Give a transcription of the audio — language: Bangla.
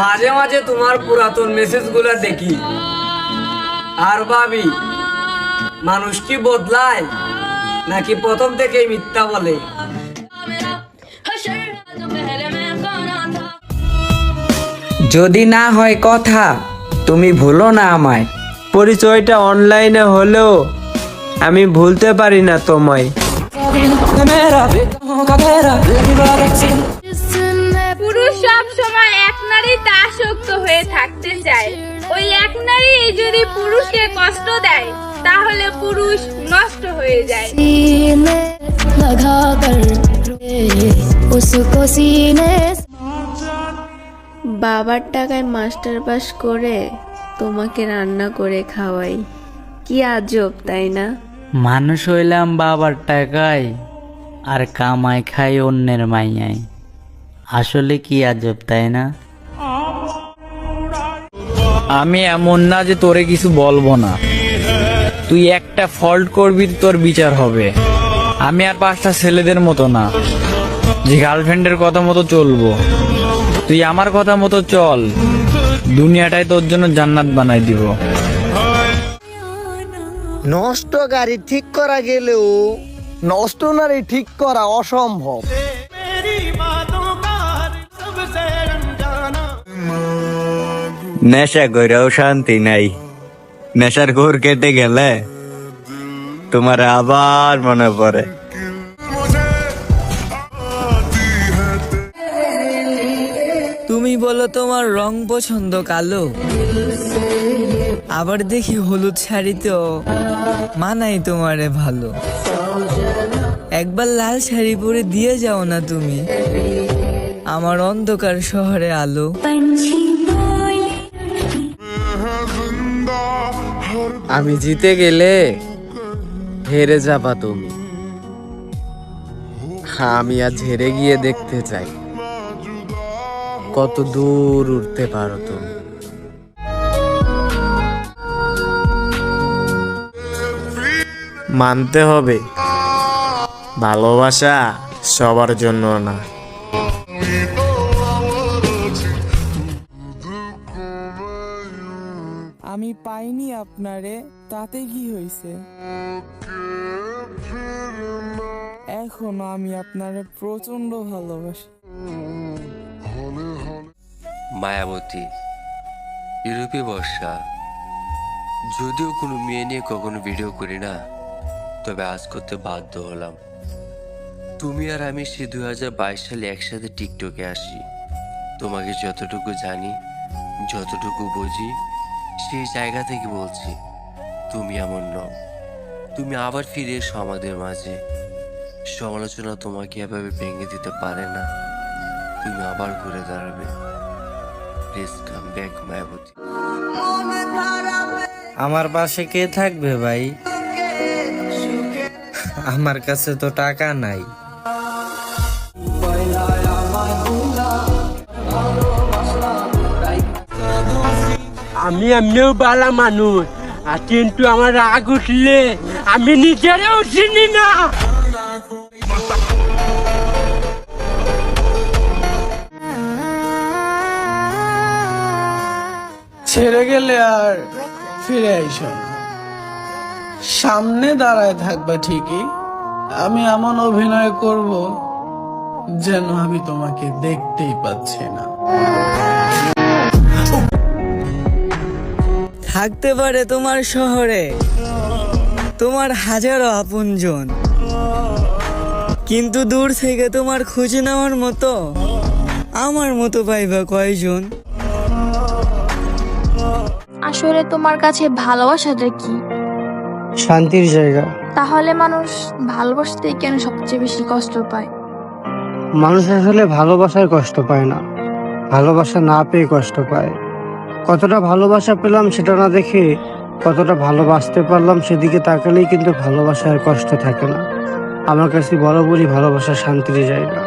মাঝে মাঝে তোমার পুরাতন মেসেজগুলো দেখি আর ভাবি মানুষ কি বদলায় নাকি প্রথম থেকেই মিথ্যা বলে যদি না হয় কথা তুমি ভুলো না আমায় পরিচয়টা অনলাইনে হলেও আমি ভুলতে পারি না তোমায় পুরুষ সব সময় এক নারী আসক্ত হয়ে থাকতে চায়। ওই এক নারী যদি পুরুষকে কষ্ট দেয় তাহলে পুরুষ নষ্ট হয়ে যায়। বাবার টাকায় মাস্টার পাস করে তোমাকে রান্না করে খাওয়াই। কি আজব তাই না? মানুষ হইলাম বাবার টাকায় আর কামাই খাই অন্যের মাইয়ায়। আসলে কি আজব তাই না? আমি এমন না যে তোরে কিছু বলব না। তুই একটা ফল্ট করবি তোর বিচার হবে। আমি আর পাঁচটা ছেলেদের মতো না যে গার্লফ্রেন্ডের কথা মতো চলবো। তুই আমার কথা মতো চল দুনিয়াটাই তোর জন্য জান্নাত বানাই দিব। নষ্ট গাড়ি ঠিক করা গেলেও নষ্ট নারী ঠিক করা অসম্ভব। নেশা কইরাও শান্তি নাই। নেশার ঘোর কেটে গেলে তোমার আবার মনে পড়ে। তুমি বলো তোমার রং পছন্দ কালো? আবার দেখি হলুদ শাড়িতেও মানাই তোমারে ভালো। একবার লাল শাড়ি পরে দিয়ে যাও না তুমি। আমার অন্ধকার শহরে আলো। আমি জিতে গেলে হেরে যাবা তুমি। আমি আজ হেরে গিয়ে দেখতে চাই। কত দূর উঠতে পারো তুমি। মানতে হবে, ভালোবাসা সবার জন্য না। আমি পাইনি আপনারে, তাতে কি হয়েছে এখনও আমি আপনারে প্রচণ্ড ভালোবাসি। মায়াবতী, ইউরোপে বর্ষা। যদিও কোনো মেয়ে নিয়ে কখনো ভিডিও করি না, তবে আজ করতে বাধ্য হলাম। তুমি আর আমি সে দু হাজার বাইশ সালে একসাথে টিকটকে আসি। তোমাকে যতটুকু জানি, যতটুকু বুঝি সেই জায়গা থেকে বলছি তুমি এমন নও। তুমি আবার ফিরে এসো আমাদের মাঝে। সমালোচনা তোমাকে এভাবে ভেঙে দিতে পারে না। তুমি আবার ঘুরে দাঁড়াবে। প্লিজ কাম ব্যাক মায়াবতী আমার পাশে কে থাকবে ভাই? আমার কাছে তো টাকা নাই। আমি এমনিও বালা মানুষ। আর কিন্তু আমার রাগ উঠলে আমি নিজেরাও চিনি না। ছেড়ে গেলে আর ফিরে আইস সামনে দাঁড়ায় থাকবে ঠিকই। আমি এমন অভিনয় করব যেন আমি তোমাকে দেখতেই পাচ্ছি না। থাকতে পারে তোমার শহরে। তোমার হাজারো আপনজন। কিন্তু দূর থেকে তোমার খুঁজে নেওয়ার মতো আমার মতো পাইবা কয়জন? আসলে তোমার কাছে ভালোবাসাটা কি? শান্তির জায়গা। তাহলে মানুষ ভালোবাসতেই কেন সবচেয়ে বেশি কষ্ট পায়? মানুষ আসলে ভালোবাসার কষ্ট পায় না। ভালোবাসা না পেয়ে কষ্ট পায়। কতটা ভালোবাসা পেলাম সেটা না দেখে কতটা ভালোবাসতে পারলাম সেদিকে তাকালেই কিন্তু ভালোবাসার কষ্ট থাকে না। আমার কাছে বরাবরই ভালোবাসা শান্তির জায়গা